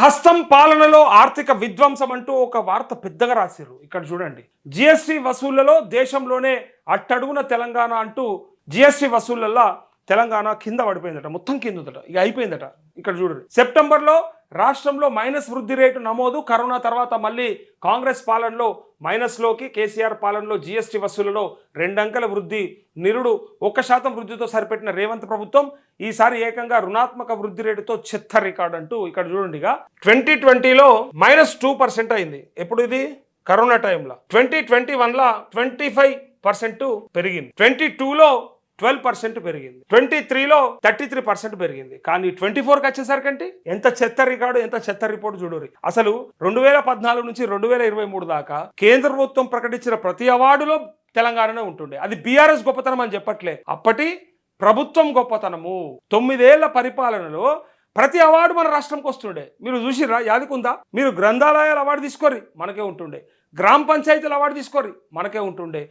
హస్తం పాలనలో ఆర్థిక విధ్వంసం అంటూ ఒక వార్త పెద్దగా రాశారు. ఇక్కడ చూడండి. జిఎస్టి వసూళ్ళలో దేశంలోనే అట్టడుగున తెలంగాణ అంటూ జిఎస్టి వసూళ్ళలో తెలంగాణ కింద పడిపోయిందట. మొత్తం కిందట ఇక అయిపోయిందట. ఇక్కడ చూడండి. సెప్టెంబర్లో రాష్ట్రంలో మైనస్ వృద్ధి రేటు నమోదు. కరోనా తర్వాత మళ్ళీ కాంగ్రెస్ పాలనలో మైనస్లోకి కేసీఆర్ పాలనలో జీఎస్టీ వసూలలో రెండంకెల వృద్ధి నిరుడు ఒక్క శాతం వృద్ధితో సరిపెట్టిన రేవంత్ ప్రభుత్వం ఈసారి ఏకంగా రుణాత్మక వృద్ధి రేటుతో చెత్త రికార్డ్ అంటూ ఇక్కడ చూడండిగా ట్వంటీ ట్వంటీలో మైనస్ టూ పర్సెంట్ అయింది. ఎప్పుడు ఇది? కరోనా టైంలో. ట్వంటీ ట్వంటీ వన్లో ట్వంటీ ఫైవ్ పర్సెంట్ పెరిగింది. ట్వంటీ టూలో ట్వెల్వ్ పర్సెంట్ పెరిగింది. ట్వంటీ త్రీలో థర్టీ త్రీ పర్సెంట్ పెరిగింది. కానీ ట్వంటీ ఫోర్కి వచ్చేసరికంటే ఎంత చెత్త రికార్డు ఎంత చెత్త రిపోర్ట్ చూడరు. అసలు రెండు వేల పద్నాలుగు నుంచి రెండు వేల ఇరవై మూడు దాకా కేంద్ర ప్రభుత్వం ప్రకటించిన ప్రతి అవార్డులో తెలంగాణనే ఉంటుండే. అది బీఆర్ఎస్ గొప్పతనం అని చెప్పట్లే. అప్పటి ప్రభుత్వం గొప్పతనము. తొమ్మిదేళ్ళ పరిపాలనలో ప్రతి అవార్డు మన రాష్ట్రంకి వస్తుండే. మీరు చూసిరా యాదికుందా మీరు గ్రంథాలయాల అవార్డు తీసుకోరి మనకే ఉంటుండే. గ్రామ పంచాయతీల అవార్డు తీసుకోరి మనకే ఉంటుండే.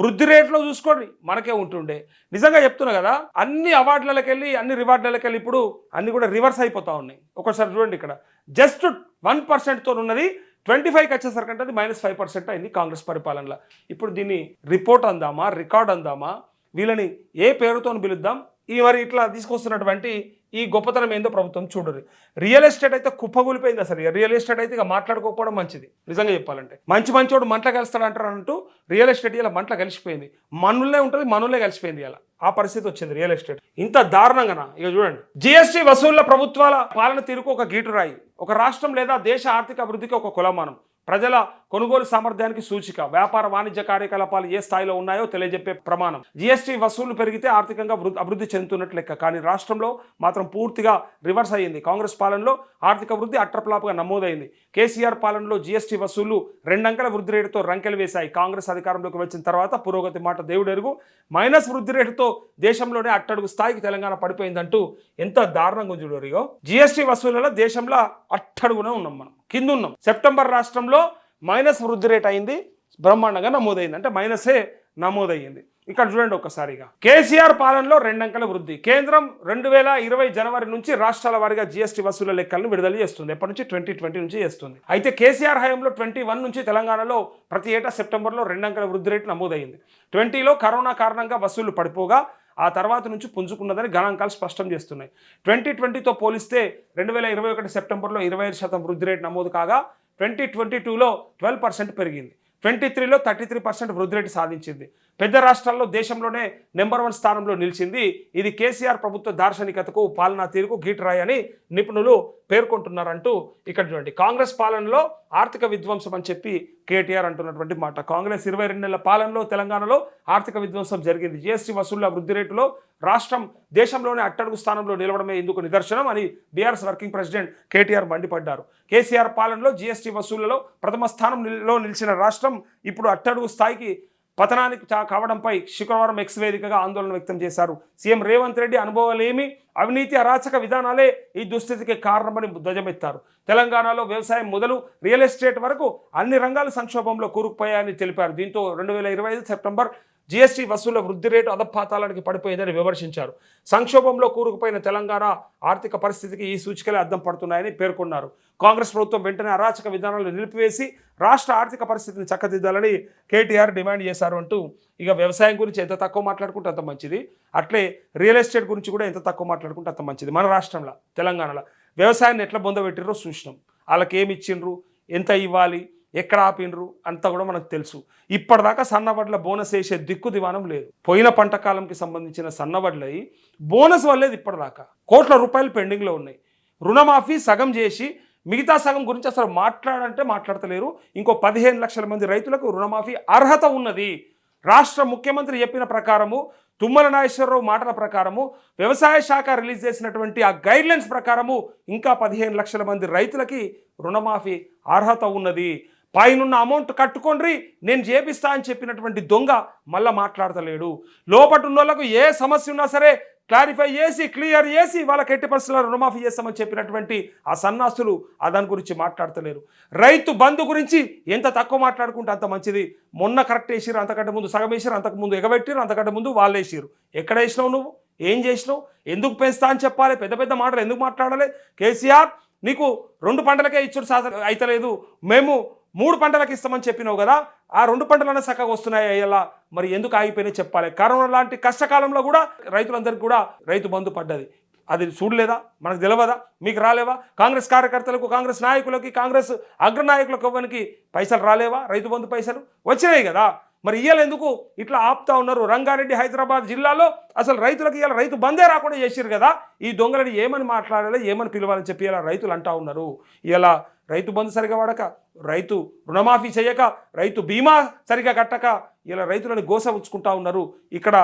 వృద్ధి రేట్లో చూసుకోండి మనకే ఉంటుండే. నిజంగా చెప్తున్నా కదా అన్ని అవార్డులకి వెళ్ళి అన్ని రివార్డులకి వెళ్ళి ఇప్పుడు అన్ని కూడా రివర్స్ అయిపోతా ఉన్నాయి. ఒకసారి చూడండి ఇక్కడ. జస్ట్ వన్ పర్సెంట్తో ఉన్నది ట్వంటీ ఫైవ్కి వచ్చేసరికి అది మైనస్ ఫైవ్ పర్సెంట్ అయింది కాంగ్రెస్ పరిపాలనలో. ఇప్పుడు దీన్ని రిపోర్ట్ అందామా రికార్డ్ అందామా? వీళ్ళని ఏ పేరుతో పిలుద్దాం? ఈ మరి ఇట్లా తీసుకొస్తున్నటువంటి ఈ గొప్పతనం ఏందో ప్రభుత్వం చూడరు. రియల్ ఎస్టేట్ అయితే కుప్పగూలిపోయింది అసలు. రియల్ ఎస్టేట్ అయితే ఇక మాట్లాడుకోకపోవడం మంచిది. నిజంగా చెప్పాలంటే. మంచి మంచోడు మంటలు కలుస్తాడు అంటారు అంటూ రియల్ ఎస్టేట్ ఇలా మంటలు కలిసిపోయింది. మనులే ఉంటుంది మనులే కలిసిపోయింది ఇలా ఆ పరిస్థితి వచ్చింది రియల్ ఎస్టేట్ ఇంత దారుణంగానా? ఇక చూడండి. జిఎస్టీ వసూళ్ళ ప్రభుత్వాల పాలన తీరుకు ఒక గీటురాయి ఒక రాష్ట్రం లేదా దేశ ఆర్థిక అభివృద్ధికి ఒక కులమానం. ప్రజల కొనుగోలు సామర్థ్యానికి సూచిక. వ్యాపార వాణిజ్య కార్యకలాపాలు ఏ స్థాయిలో ఉన్నాయో తెలియజెప్పే ప్రమాణం. జీఎస్టీ వసూళ్ళు పెరిగితే ఆర్థికంగా అభివృద్ధి చెందుతున్నట్లు లెక్క. కానీ రాష్ట్రంలో మాత్రం పూర్తిగా రివర్స్ అయ్యింది. కాంగ్రెస్ పాలనలో ఆర్థిక వృద్ధి అట్రప్లాప్గా నమోదైంది. కేసీఆర్ పాలనలో జీఎస్టీ వసూళ్ళు రెండంకెల వృద్ధి రేటుతో రంకెలు వేశాయి. కాంగ్రెస్ అధికారంలోకి వచ్చిన తర్వాత పురోగతి మాట దేవుడెరుగు. మైనస్ వృద్ధి రేటుతో దేశంలోనే అట్టడుగు స్థాయికి తెలంగాణ పడిపోయిందంటూ ఎంత దారుణంగా చూడరియో జీఎస్టీ వసూళ్ళలో దేశంలో అట్టడుగునే ఉన్నాం మనం. కింద ఉన్నాం. సెప్టెంబర్ రాష్ట్రంలో మైనస్ వృద్ధి రేట్ అయింది బ్రహ్మాండంగా నమోదైంది. అంటే మైనసే నమోదయ్యింది. ఇక్కడ చూడండి ఒక్కసారిగా. కేసీఆర్ పాలనలో రెండంకెల వృద్ధి. కేంద్రం రెండు వేల ఇరవై జనవరి నుంచి రాష్ట్రాల వారీగా జీఎస్టీ వసూల లెక్కలను విడుదల చేస్తుంది. ఎప్పటి నుంచి? ట్వంటీ ట్వంటీ నుంచి చేస్తుంది. అయితే కేసీఆర్ హయాంలో ట్వంటీ వన్ నుంచి తెలంగాణలో ప్రతి ఏటా సెప్టెంబర్లో రెండంకెల వృద్ధి రేటు నమోదైంది ట్వంటీలో కరోనా కారణంగా వసూళ్ళు పడిపోగా ఆ తర్వాత నుంచి పుంజుకున్నదని గణాంకాలు స్పష్టం చేస్తున్నాయి. ట్వంటీ ట్వంటీతో పోలిస్తే రెండు వేల ఇరవై ఒకటి సెప్టెంబర్లో ఇరవై ఐదు శాతం వృద్ధి రేటు నమోదు కాగా ట్వంటీ ట్వంటీ టూలో ట్వెల్వ్ పర్సెంట్ పెరిగింది. ట్వంటీ త్రీలో థర్టీ త్రీ పర్సెంట్ వృద్ధి రేటు సాధించింది. పెద్ద రాష్ట్రాల్లో దేశంలోనే నెంబర్ వన్ స్థానంలో నిలిచింది. ఇది కేసీఆర్ ప్రభుత్వ దార్శనికతకు పాలనా తీరుకు గీటరాయి అని నిపుణులు పేర్కొంటున్నారంటూ ఇక్కడ చూడండి. కాంగ్రెస్ పాలనలో ఆర్థిక విధ్వంసం అని చెప్పి కేటీఆర్ అంటున్నటువంటి మాట. కాంగ్రెస్ ఇరవై రెండు నెలల పాలనలో తెలంగాణలో ఆర్థిక విధ్వంసం జరిగింది. జీఎస్టీ వసూళ్ళ వృద్ధి రేటులో రాష్ట్రం దేశంలోనే అట్టడుగు స్థానంలో నిలవడమే ఇందుకు నిదర్శనం అని బీఆర్ఎస్ వర్కింగ్ ప్రెసిడెంట్ కేటీఆర్ మండిపడ్డారు. కేసీఆర్ పాలనలో జీఎస్టీ వసూళ్ళలో ప్రథమ స్థానంలో నిలిచిన రాష్ట్రం ఇప్పుడు అట్టడుగు స్థాయికి పతనానికి చా- కావడంపై శుక్రవారం ఎక్స్ వేదికగా ఆందోళన వ్యక్తం చేశారు. సీఎం రేవంత్ రెడ్డి అనుభవాలేమి అవినీతి అరాచక విధానాలే ఈ దుస్థితికి కారణమని ధ్వజమెత్తారు. తెలంగాణలో వ్యవసాయం మొదలు రియల్ ఎస్టేట్ వరకు అన్ని రంగాలు సంక్షోభంలో కూరుకుపోయాయని తెలిపారు. దీంతో రెండు వేల ఇరవై ఐదు సెప్టెంబర్ జీఎస్టీ వసూళ్ళ వృద్ధి రేటు అధపాతాలకి పడిపోయిందని విమర్శించారు. సంక్షోభంలో కూరుకుపోయిన తెలంగాణ ఆర్థిక పరిస్థితికి ఈ సూచికలే అద్దం పడుతున్నాయని పేర్కొన్నారు. కాంగ్రెస్ ప్రభుత్వం వెంటనే అరాచక విధానాలు నిలిపివేసి రాష్ట్ర ఆర్థిక పరిస్థితిని చక్కదిద్దాలని కేటీఆర్ డిమాండ్ చేశారు అంటూ ఇక వ్యవసాయం గురించి ఎంత తక్కువ మాట్లాడుకుంటే అంత మంచిది. అట్లే రియల్ ఎస్టేట్ గురించి కూడా ఎంత తక్కువ మాట్లాడుకుంటే అంత మంచిది. మన రాష్ట్రంలో తెలంగాణలో. వ్యవసాయాన్ని ఎట్లా బొందబెట్టిరో చూసినాం వాళ్ళకి ఏమి ఇచ్చిండ్రు? ఎంత ఇవ్వాలి? ఎక్కడ ఆపిండ్రు అంతా కూడా మనకు తెలుసు. ఇప్పటిదాకా సన్నబడ్ల బోనస్ వేసే దిక్కు దివానం లేదు. పోయిన పంట కాలంకి సంబంధించిన సన్నవడ్లయి బోనస్ వల్లేదు ఇప్పటిదాకా. కోట్ల రూపాయలు పెండింగ్లో ఉన్నాయి. రుణమాఫీ సగం చేసి మిగతా సగం గురించి అసలు మాట్లాడంటే మాట్లాడతలేరు. ఇంకో పదిహేను లక్షల మంది రైతులకు రుణమాఫీ అర్హత ఉన్నది. రాష్ట్ర ముఖ్యమంత్రి చెప్పిన ప్రకారము తుమ్మల నాగేశ్వరరావు మాటల ప్రకారము వ్యవసాయ శాఖ రిలీజ్ చేసినటువంటి ఆ గైడ్లైన్స్ ప్రకారము ఇంకా పదిహేను లక్షల మంది రైతులకి రుణమాఫీ అర్హత ఉన్నది. పైనున్న అమౌంట్ కట్టుకోండి నేను చేపిస్తా అని చెప్పినటువంటి దొంగ మళ్ళా మాట్లాడతలేడు. లోపట ఉన్న వాళ్ళకు ఏ సమస్య ఉన్నా సరే క్లారిఫై చేసి క్లియర్ చేసి వాళ్ళకి ఎట్టి పరిస్థితుల్లో రుణమాఫీ చేస్తామని చెప్పినటువంటి ఆ సన్నాసులు ఆ దాని గురించి మాట్లాడతలేరు. రైతు బంధు గురించి ఎంత తక్కువ మాట్లాడుకుంటే అంత మంచిది. మొన్న కరెక్ట్ వేసిరు అంతకంటే ముందు సగం వేసిరు అంతకు ముందు ఎగబెట్టిరు అంతకంటే ముందు వాళ్ళు వేసిరు ఎక్కడ వేసినావు నువ్వు? ఏం చేసినావు? ఎందుకు పెంచుతా అని చెప్పాలి? పెద్ద పెద్ద మాటలు ఎందుకు మాట్లాడాలి? కేసీఆర్ నీకు రెండు పంటలకే ఇచ్చుడు సాధన అయితలేదు. మేము మూడు పంటలకు ఇస్తామని చెప్పినావు కదా ఆ రెండు పంటలనే చక్కగా వస్తున్నాయి అయ్యేలా మరి ఎందుకు ఆగిపోయినా చెప్పాలి? కరోనా లాంటి కష్టకాలంలో కూడా రైతులందరికీ కూడా రైతు బంధు పడ్డది. అది చూడలేదా? మనకు తెలియదా మీకు రాలేవా? కాంగ్రెస్ కార్యకర్తలకు కాంగ్రెస్ నాయకులకి కాంగ్రెస్ అగ్రనాయకులకు ఇవ్వడానికి పైసలు రాలేవా? రైతు బంధు పైసలు? వచ్చినాయి కదా. మరి ఇయ్యాలెందుకు ఇట్లా ఆపుతా ఉన్నారు. రంగారెడ్డి హైదరాబాద్ జిల్లాలో అసలు రైతులకు ఇవాళ రైతు బందే రాకుండా చేసిరు కదా. ఈ దొంగలని ఏమని మాట్లాడాలి ఏమని పిలవాలని చెప్పి ఇలా రైతులు అంటా ఉన్నారు. ఇలా రైతు బంధు సరిగా వాడక రైతు రుణమాఫీ చేయక రైతు బీమా సరిగా కట్టక ఇలా రైతులను గోస ఉంచుకుంటా ఉన్నారు. ఇక్కడ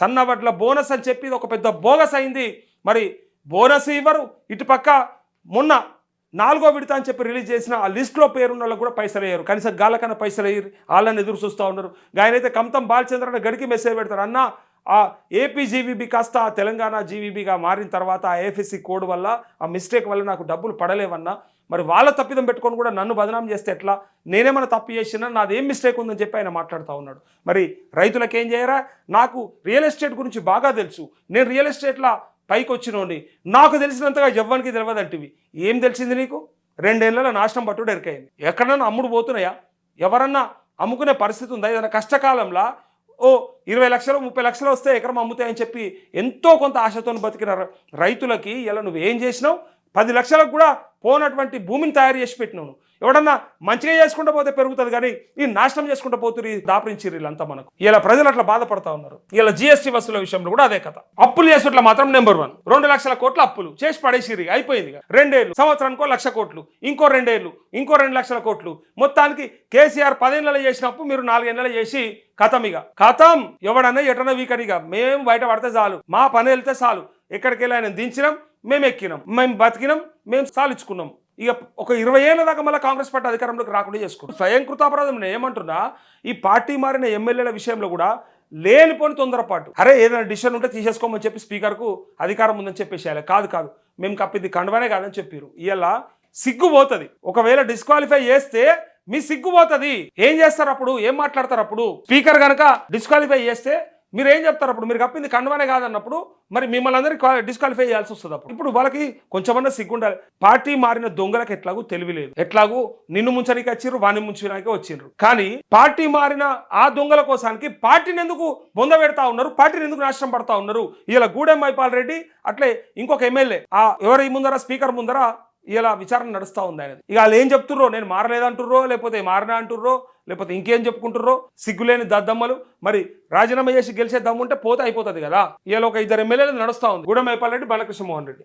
సన్నవడ్ల బోనస్ అని చెప్పి ఇది ఒక పెద్ద బోగస్ అయింది. మరి బోనస్ ఇవ్వరు. ఇటుపక్క మొన్న నాలుగో విడత అని చెప్పి రిలీజ్ చేసిన ఆ లిస్ట్లో పేరున్న వాళ్ళకి కూడా పైసలు వేయరు కనీసం గాలకన్నా పైసలు వేయరు వాళ్ళని ఎదురు చూస్తూ ఉన్నారు. ఆయనైతే కమతం బాలచంద్ర గడికి మెసేజ్ పెడతారు అన్న ఆ ఏపీ జీవీబీ కాస్త ఆ తెలంగాణ జీవీబీగా మారిన తర్వాత ఆ ఏఎఫ్ఎస్సి కోడ్ వల్ల ఆ మిస్టేక్ వల్ల నాకు డబ్బులు పడలేవన్నా. మరి వాళ్ళ తప్పిదం పెట్టుకొని కూడా నన్ను బదనాం చేస్తే ఎట్లా? నేనేమైనా తప్పు చేసినా నాది ఏం మిస్టేక్ ఉందని చెప్పి ఆయన మాట్లాడుతూ ఉన్నాడు. మరి రైతులకు ఏం చేయరా? నాకు రియల్ ఎస్టేట్ గురించి బాగా తెలుసు. నేను రియల్ ఎస్టేట్లో పైకి వచ్చినోండి నాకు తెలిసినంతగా ఎవ్వనికి తెలియదంటివి ఏం తెలిసింది నీకు? రెండేళ్ళ నాశనం పట్టుడు ఎరికైంది. ఎక్కడన్నా అమ్ముడు పోతున్నాయా? ఎవరన్నా అమ్ముకునే పరిస్థితి ఉందా? ఏదైనా కష్టకాలంలో? ఓ ఇరవై లక్షలు ముప్పై లక్షలు వస్తే ఎకరం అమ్ముతాయని చెప్పి ఎంతో కొంత ఆశతో బతికిన రైతులకి. ఇలా నువ్వు ఏం చేసినావు? పది లక్షలకు కూడా పోనటువంటి భూమిని తయారు చేసి పెట్టినాను ఎవడన్నా మంచిగా చేసుకుంటూ పోతే పెరుగుతుంది కానీ ఈ నాశనం చేసుకుంటూ పోతురు ఈ దాపరించిర్రు వీళ్ళంతా మనకు. ఇలా ప్రజలు అట్లా బాధపడతా ఉన్నారు. ఇలా జిఎస్టీ వసూల విషయంలో కూడా అదే కథ. అప్పులు చేసినట్లు మాత్రం నెంబర్ వన్ రెండు లక్షల కోట్ల అప్పులు చేసి పడేసిరి అయిపోయింది రెండేళ్ళు సంవత్సరానికో లక్ష కోట్లు ఇంకో రెండేళ్ళు ఇంకో రెండు లక్షల కోట్లు. మొత్తానికి కేసీఆర్ పదేళ్ళలో చేసిన అప్పు మీరు నాలుగేళ్ళలో చేసి కథం ఇక. కథం ఎవడన్నా ఎటన్నా వీకడిగా మేము బయట పడితే చాలు మా పని వెళ్తే చాలు. ఎక్కడికి వెళ్ళి ఆయన దించినాం మేము ఎక్కినాం మేము బతికినాం మేము సాలించుకున్నాం ఇక ఒక ఇరవై ఏళ్ళ దాకా మళ్ళీ కాంగ్రెస్ పార్టీ అధికారంలోకి రాకుండా చేసుకున్నాం స్వయం కృతాపరాధం నేను ఏమంటున్నా ఈ పార్టీ మారిన ఎమ్మెల్యేల విషయంలో కూడా లేనిపోని తొందరపాటు. అరే ఏదైనా డిసిషన్ ఉంటే తీసేసుకోమని చెప్పి స్పీకర్కు అధికారం ఉందని చెప్పేసేయాలి కాదు కాదు. మేము కప్పింది కండవనే కాదని చెప్పారు ఇలా సిగ్గుపోతుంది. ఒకవేళ డిస్క్వాలిఫై చేస్తే మీ సిగ్గుపోతుంది. ఏం చేస్తారు అప్పుడు? ఏం మాట్లాడతారు అప్పుడు? స్పీకర్ కనుక డిస్క్వాలిఫై చేస్తే మీరు ఏం చెప్తారు అప్పుడు? మీరు కప్పింది కండవనే కాదన్నప్పుడు మరి మిమ్మల్ని అందరికీ డిస్క్వాలిఫై చేయాల్సి వస్తుంది అప్పుడు. ఇప్పుడు వాళ్ళకి కొంచెమన్నా సిగ్గుండాలి. పార్టీ మారిన దొంగలకు ఎట్లాగూ తెలివి లేదు. ఎట్లాగూ నిన్ను ముంచడానికి వచ్చిర్రు వాణ్ణి ముంచడానికి వచ్చిండ్రు కానీ పార్టీ మారిన ఆ దొంగల కోసానికి పార్టీని ఎందుకు బొంద పెడతా ఉన్నారు? పార్టీని ఎందుకు నాశనం పడతా ఉన్నారు? ఇలా గూడెం మైపాల్ రెడ్డి అట్లే ఇంకొక ఎమ్మెల్యే. ఆ ఎవరి ముందర? స్పీకర్ ముందర ఇలా విచారణ నడుస్తూ ఉంది ఆయన ఇక వాళ్ళు ఏం చెప్తుర్రో నేను మారలేదంటుర్రో లేకపోతే మారినా అంటుర్రో లేకపోతే ఇంకేం చెప్పుకుంటుర్రో సిగ్గులేని దద్దమ్మలు. మరి రాజీనామా చేసి గెలిచే దమ్ముంటే పోతే అయిపోతుంది కదా. ఇలా ఒక ఇద్దరు ఎమ్మెల్యేలు నడుస్తూ ఉంది. గూడెం మైపాల్ రెడ్డి రెడ్డి.